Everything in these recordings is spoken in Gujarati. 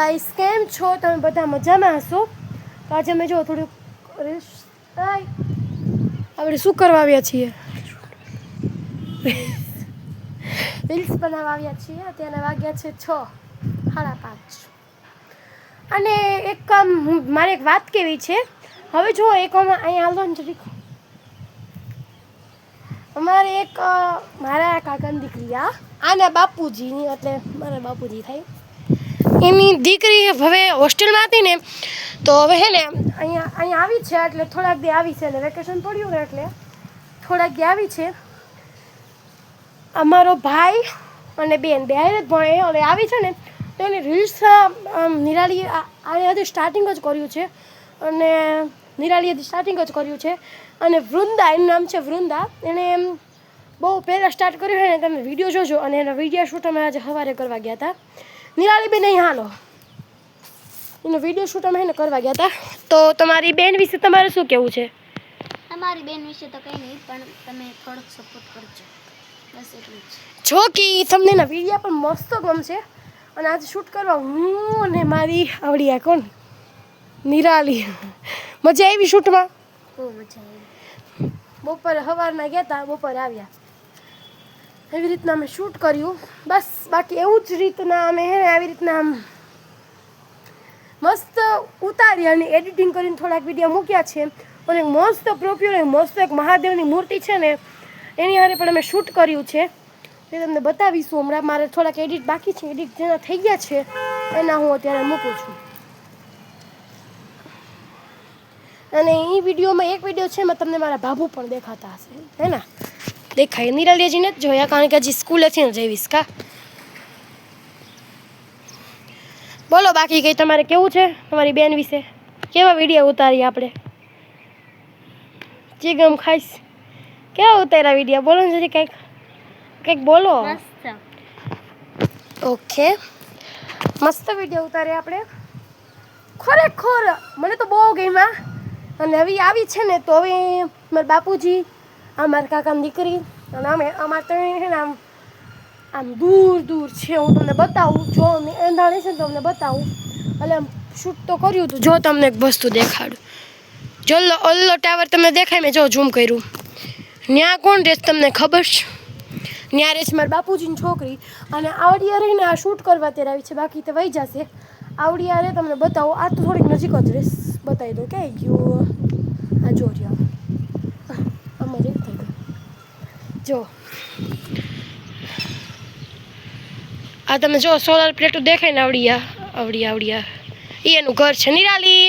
ગાઈસ કેમ છો? તમે બધા મજામાં હશો? તો આજે અમે જો થોડુંક આપણે શું કરવા આવ્યા છીએ? રીલ્સ બનાવવા આવ્યા છીએ. અત્યારે વાગ્યા છે છ, સાડા પાંચ. અને એક કામ હું- મારે એક વાત કેવી છે. હવે જો એક અહીંયા હાલો ને જરીક અમારે એક મારા કાકાની દીકરી આ. આના બાપુજીની, એટલે મારા બાપુજી થાય. એની દીકરી હવે હોસ્ટેલમાં હતી ને, તો હવે હે ને, અહીંયા અહીંયા આવી છે એટલે થોડાક દી આવી છે એટલે વેકેશન પડ્યું ને એટલે થોડાક દી આવી છે. અમારો ભાઈ અને બેન, બે હારે જ ભણે એટલે આવી છે ને, તો એની રીલ્સ નિરાળી આ, આને હજી સ્ટાર્ટિંગ જ કર્યું છે અને નિરાળીએ સ્ટાર્ટિંગ જ કર્યું છે. અને વૃંદા, એનું નામ છે વૃંદા, એણે એમ બહુ પહેલાં સ્ટાર્ટ કર્યું છે ને, તમે વીડિયો જોજો અને એના વીડિયો શૂટ અમે આજે સવારે કરવા ગયા હતા. નિરાળી બેન અહીં હાલો. એનો વીડિયો શૂટ અમે એને કરવા ગયા હતા તો તમારી બેન વિશે તમારે શું કહેવું છે? તમારી બેન વિશે તો કંઈ નહીં પણ તમે થોડોક સપોર્ટ કરજો. બસ એટલું જ. જો કે તમને એના વિડીયા પણ મસ્ત ગમશે. અને આજે શૂટ કરવા હું અને મારી આવડી આ કોણ? નિરાલી. મજા આવી શૂટમાં બહુ મજા આવી. બપોરે સવારના ગયા હતા બપોરે આવ્યા. એવી રીતના અમે શૂટ કર્યું. બસ, બાકી એવું જ રીતના અમે હે ને આવી રીતના આમ મસ્ત ઉતારી અને એડિટિંગ કરીને થોડાક વીડિયો મૂક્યા છે. અને મસ્ત પ્રોપ્યુર મસ્ત એક મહાદેવની મૂર્તિ છે ને, એની હારે પણ અમે શૂટ કર્યું છે. તે તમને બતાવીશું. હમણાં મારે થોડાક એડિટ બાકી છે. એડિટ જેના થઈ ગયા છે, એના હું અત્યારે મૂકું છું. અને એ વિડીયોમાં એક વીડિયો છે એમાં તમને મારા બાબુ પણ દેખાતા હશે. હે ને? દેખાય. નિરાલી હજી જ જોયા કારણ કે હજી સ્કૂલેથી ને જઈશ કા? બોલો બાકી કંઈ તમારે કેવું છે? તમારી બેન વિશે? કેવા વીડિયો ઉતારી આપણે? ચીગમ ખાઈશ. કેવા ઉતાર્યા વીડિયો બોલો ને જરી કંઈક. કંઈક બોલો. ઓકે. મસ્ત વીડિયો ઉતારે આપણે. ખરેખર મને તો બહુ ગમ્યા. અને હવે આવી છે ને તો હવે મારા બાપુજી આ મારા કાકાની દીકરી અને અમે અમારે ત્રણ છે ને આમ આમ દૂર દૂર છે. હું તમને બતાવું, જો અમે એંધાણે છે ને તમને બતાવું. એટલે આમ શૂટ તો કર્યું હતું. જો તમને એક વસ્તુ દેખાડું. જો ઓલ્લો ઓલ્લો ટાવર તમને દેખાય, મેં જો ઝૂમ કર્યું. ત્યાં કોણ રેસ તમને ખબર છે? ત્યાં છે મારા બાપુજીની છોકરી. અને આવડિયા રહીને આ શૂટ કરવા ત્યારે આવી છે. બાકી તો વહી જશે. આવડિયા રે, તમને બતાવો. આ તો થોડીક નજીક જ રહેશ બતાવી દો ક્યાંય ગયો? આ જો રહ્યો આમાં જ થઈ ગયું જો. આ તમે જો સોલાર પ્લેટો દેખાય ને આવડિયા આવડિયા આવડિયા એ એનું ઘર છે નિરાલી.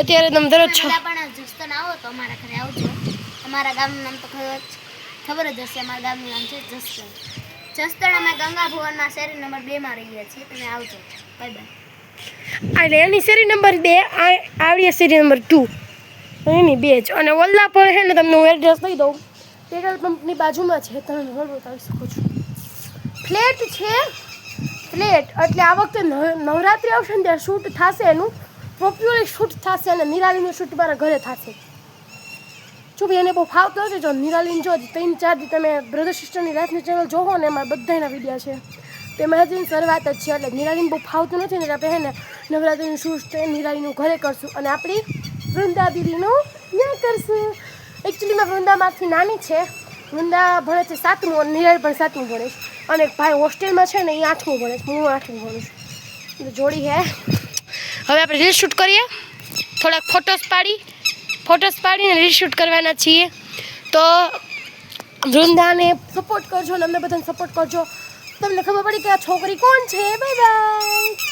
અત્યારે તમે દરરોજ છો. પેલા આવો તો અમારા ઘરે આવજો. અમારા ગામનું નામ તો ખબર જ હશે અમારા ગામનું નામ છે જસ્તન જસ્તન અમે ગંગા ભુવનમાં શેરી નંબર બેમાં રહીએ છીએ. તમે આવજો. Bye bye. એટલે એની શેરી નંબર બે આ આવડી શેરી નંબર ટુ. એની બે જ. અને ઓલા પર છે ને, તમને હું એડ્રેસ દઈ દઉં. પેટ્રોલ પંપની બાજુમાં છે. તમે રોડ બતાવી શકો છો. ફ્લેટ છે. ફ્લેટ એટલે આ વખતે નવરાત્રિ આવશે ને, ત્યારે શૂટ થશે એનું. પોપ્યુલર શૂટ થશે અને નિરાલીનું શૂટ મારા ઘરે થશે. જો ભાઈ, એને બહુ ફાવતો હશે, જો નિરાલીન જો ત્રણ, ચાર દી તમે બ્રધર સિસ્ટરની લાઈફની ચેનલ જોવો ને, એમાં બધાના વિડીયા છે. તેમાં હજી શરૂઆત જ છે. એટલે નિરાલીન બહુ ફાવતું નથી ને આપણે હે ને નવરાત્રિનું શૂટ નિરાલીનું ઘરે કરશું. અને આપણી વૃંદા દીદીનું ત્યાં કરશું. એકચ્યુઅલીમાં વૃંદામાંથી નાની છે. વૃંદા ભણે છે સાતમું અને નિરાલી પણ સાતમું ભણે છે. અને ભાઈ હોસ્ટેલમાં છે ને, એ આઠમું ભણે છે. હું આઠમું ભણું છું. જોડી હે. હવે આપણે રીલ શૂટ કરીએ. થોડાક ફોટોસ પાડી. ફોટોસ પાડીને રીલ શૂટ કરવાના છીએ. તો વૃંદાને સપોર્ટ કરજો અને અમને બધાને સપોર્ટ કરજો. તમને ખબર પડી કે આ છોકરી કોણ છે? Bye bye